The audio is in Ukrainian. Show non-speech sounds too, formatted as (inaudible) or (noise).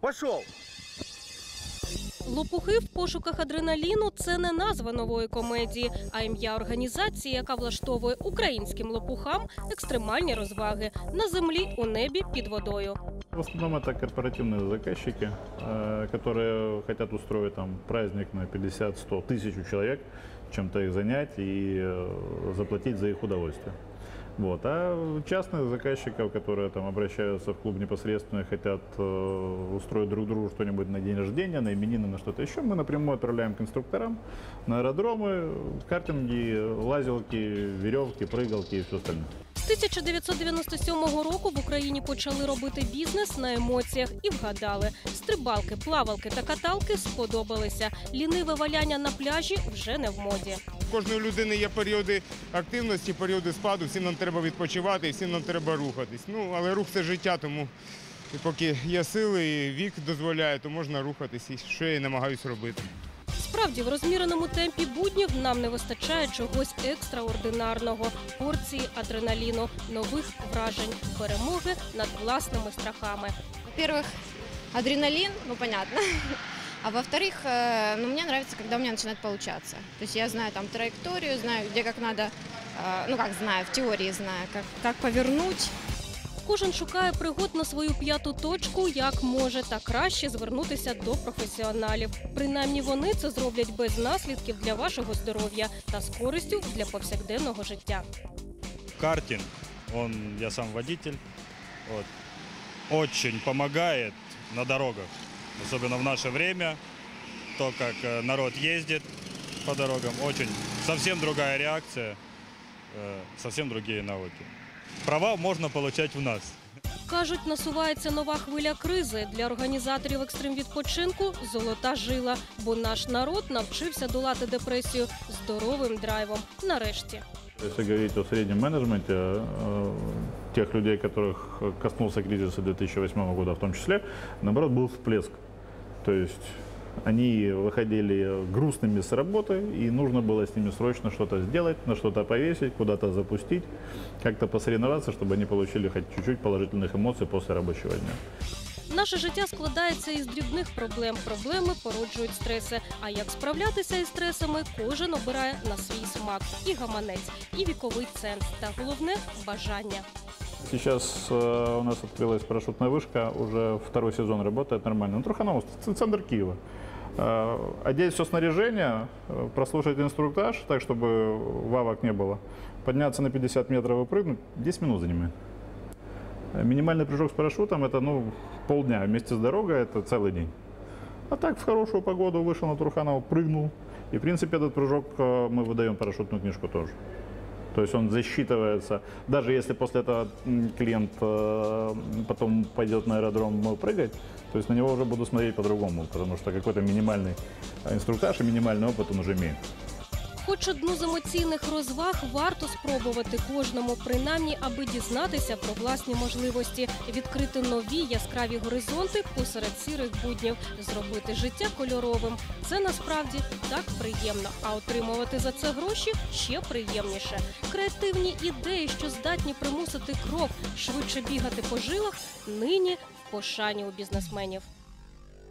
Пошел! Лопухи в пошуках адреналіну це не назва нової комедії, а ім'я організації, яка влаштовує українським лопухам екстремальні розваги на землі, у небі, під водою. В основном это корпоративные заказчики, э, которые хотят устроить там праздник на 50, 100, тысячу человек, чем-то их занять и э, заплатить за их удовольствие. Вот. А частных заказчиков, которые там обращаются в клуб непосредственно и хотят э, устроить друг другу что-нибудь на день рождения, на именины, на что-то еще, мы напрямую отправляем к инструкторам на аэродромы, картинги, лазилки, веревки, прыгалки и все остальное. З 1997 року в Україні почали робити бізнес на емоціях і вгадали. Стрибалки, плавалки та каталки сподобалися. Ліниве валяння на пляжі вже не в моді. У кожної людини є періоди активності, періоди спаду. Всім нам треба відпочивати, всім нам треба рухатись. Ну, але рух це життя, тому поки є сили і вік дозволяє, то можна рухатись, і що я і намагаюся робити. Справді, в розміреному темпі буднів нам не вистачає чогось екстраординарного, порції адреналіну, нових вражень, перемоги над власними страхами. Во-первых, адреналин, ну понятно. (laughs) А во-вторых, э, ну, мне нравится, когда у меня начинает получаться. То есть я знаю там траекторию, знаю, где как надо, э, ну как знаю, в теории знаю, как, как повернуть. Кожен шукає пригод на свою п'яту точку, як може, та краще звернутися до професіоналів. Принаймні вони це зроблять без наслідків для вашого здоров'я та з користю для повсякденного життя. картинг, он, я сам водитель, вот, очень помогает на дорогах, особенно в наше время, то, как э, народ ездит по дорогам, очень, совсем другая реакция, э, совсем другие навыки. Права можно получать в нас. Кажуть, насувається нова хвиля кризи для організаторів екстрим-відпочинку золота жила, бо наш народ навчився долати депресію здоровим драйвом. Нарешті. Если говорить о среднем менеджменте, э, тех людей, которых коснулся кризиса 2008 года в том числе, наоборот, был всплеск. То есть они выходили грустными с работы, и нужно было с ними срочно что-то сделать, на что-то повесить, куда-то запустить, как-то посоревноваться, чтобы они получили хоть чуть-чуть положительных эмоций после рабочего дня. Наше життя складається із дрібних проблем. Проблеми породжують стреси. А як справлятися із стресами, кожен обирає на свій смак і гаманець, і віковий ценз, та головне бажання. Сейчас э, у нас открылась парашютная вышка, уже второй сезон работает нормально. Ну, Труханов, ц- центр Киева. Э, одеть все снаряжение, э, прослушать инструктаж, так, чтобы вавок не было. Подняться на 50 метров и прыгнуть, 10 минут занимает. Минимальный прыжок с парашютом это ну, полдня, вместе с дорогой это целый день. А так в хорошую погоду вышел на Труханова, прыгнул. И в принципе этот прыжок мы выдаем парашютную книжку тоже. То есть он засчитывается, даже если после этого клиент э, потом пойдет на аэродром э, прыгать, то есть на него уже буду смотреть по-другому, потому что какой-то минимальный э, инструктаж и минимальный опыт он уже имеет. Хоч одну з емоційних розваг варто спробувати кожному, принаймні, аби дізнатися про власні можливості, відкрити нові яскраві горизонти посеред сірих буднів, зробити життя кольоровим. Це насправді так приємно. А отримувати за це гроші ще приємніше. Креативні ідеї, що здатні примусити кров швидше бігати по жилах, нині в пошані у бізнесменів.